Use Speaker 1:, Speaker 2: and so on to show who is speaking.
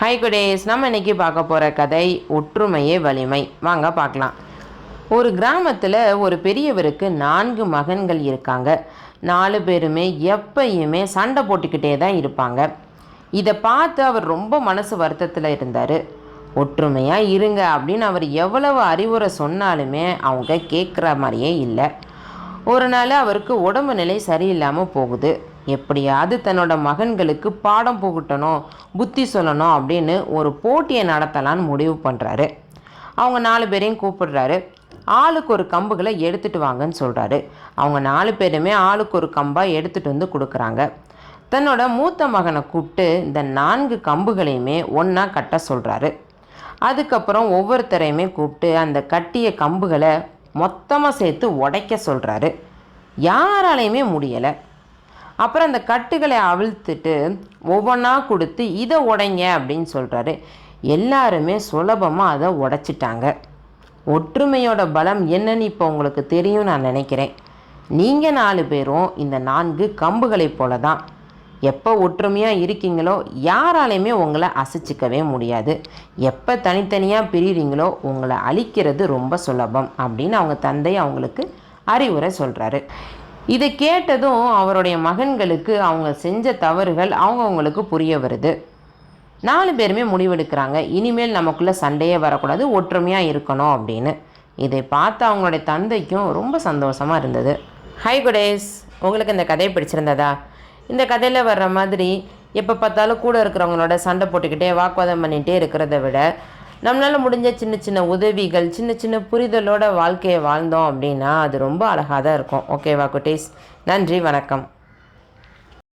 Speaker 1: Hi குடேஸ் நம்ம இன்றைக்கி பார்க்க போகிற கதை ஒற்றுமையே வலிமை. வாங்க பார்க்கலாம். ஒரு கிராமத்தில் ஒரு பெரியவருக்கு நான்கு மகன்கள் இருக்காங்க. நாலு பேருமே எப்பயுமே சண்டை போட்டுக்கிட்டே தான் இருப்பாங்க. இதை பார்த்து அவர் ரொம்ப மனசு வருத்தத்தில் இருந்தார். ஒற்றுமையாக இருங்க அப்படின்னு அவர் எவ்வளவு அறிவுரை சொன்னாலுமே அவங்க கேட்குற மாதிரியே இல்லை. ஒரு நாள் அவருக்கு உடம்பு நிலை சரியில்லாமல் போகுது. எப்படியாவது தன்னோட மகன்களுக்கு பாடம் புகட்டணும் புத்தி சொல்லணும் அப்படின்னு ஒரு போட்டியை நடத்தலான்னு முடிவு பண்ணுறாரு அவங்க நாலு பேரையும் கூப்பிடுறாரு. ஆளுக்கு ஒரு கம்புகளை எடுத்துகிட்டு வாங்கன்னு சொல்கிறாரு அவங்க நாலு பேருமே ஆளுக்கு ஒரு கம்பாக எடுத்துகிட்டு வந்து கொடுக்குறாங்க. தன்னோட மூத்த மகனை கூப்பிட்டு இந்த நான்கு கம்புகளையுமே ஒன்றா கட்ட சொல்கிறாரு அதுக்கப்புறம் ஒவ்வொருத்தரையுமே கூப்பிட்டு அந்த கட்டிய கம்புகளை மொத்தமாக சேர்த்து உடைக்க சொல்கிறாரு யாராலையுமே முடியலை. அப்புறம் அந்த கட்டுகளை அவிழ்த்துட்டு ஒவ்வொன்றா கொடுத்து இதை உடைங்க அப்படின்னு சொல்கிறாரு எல்லாருமே சுலபமாக அதை உடைச்சிட்டாங்க. ஒற்றுமையோட பலம் என்னன்னு இப்போ உங்களுக்கு தெரியும் நான் நினைக்கிறேன். நீங்கள் நாலு பேரும் இந்த நான்கு கம்புகளைப் போல தான் எப்போ ஒற்றுமையாக இருக்கீங்களோ யாராலையுமே உங்களை அசைச்சிக்கவே முடியாது. எப்போ தனித்தனியாக பிரிகிறீங்களோ உங்களை அழிக்கிறது ரொம்ப சுலபம் அப்படின்னு அவங்க தந்தை அவங்களுக்கு அறிவுரை சொல்கிறாரு இதை கேட்டதும் அவருடைய மகன்களுக்கு அவங்க செஞ்ச தவறுகள் அவங்கவுங்களுக்கு புரிய வருது. நாலு பேருமே முடிவெடுக்கிறாங்க. இனிமேல் நமக்குள்ளே சண்டையே வரக்கூடாது ஒற்றுமையாக இருக்கணும் அப்படின்னு. இதை பார்த்து அவங்களுடைய தந்தைக்கும் ரொம்ப சந்தோஷமாக இருந்தது. ஹை குடேஸ் உங்களுக்கு இந்த கதை பிடிச்சிருந்ததா? இந்த கதையில் வர்ற மாதிரி எப்போ பார்த்தாலும் கூட இருக்கிறவங்களோட சண்டை போட்டுக்கிட்டே வாக்குவாதம் பண்ணிகிட்டே இருக்கிறத விட நம்மளால் முடிஞ்ச சின்ன சின்ன உதவிகள் சின்ன சின்ன புரிதலோட வாழ்க்கையை வாழ்ந்தோம் அப்படின்னா அது ரொம்ப அழகாக தான் இருக்கும். ஓகேவா குட்டீஸ்? நன்றி வணக்கம்.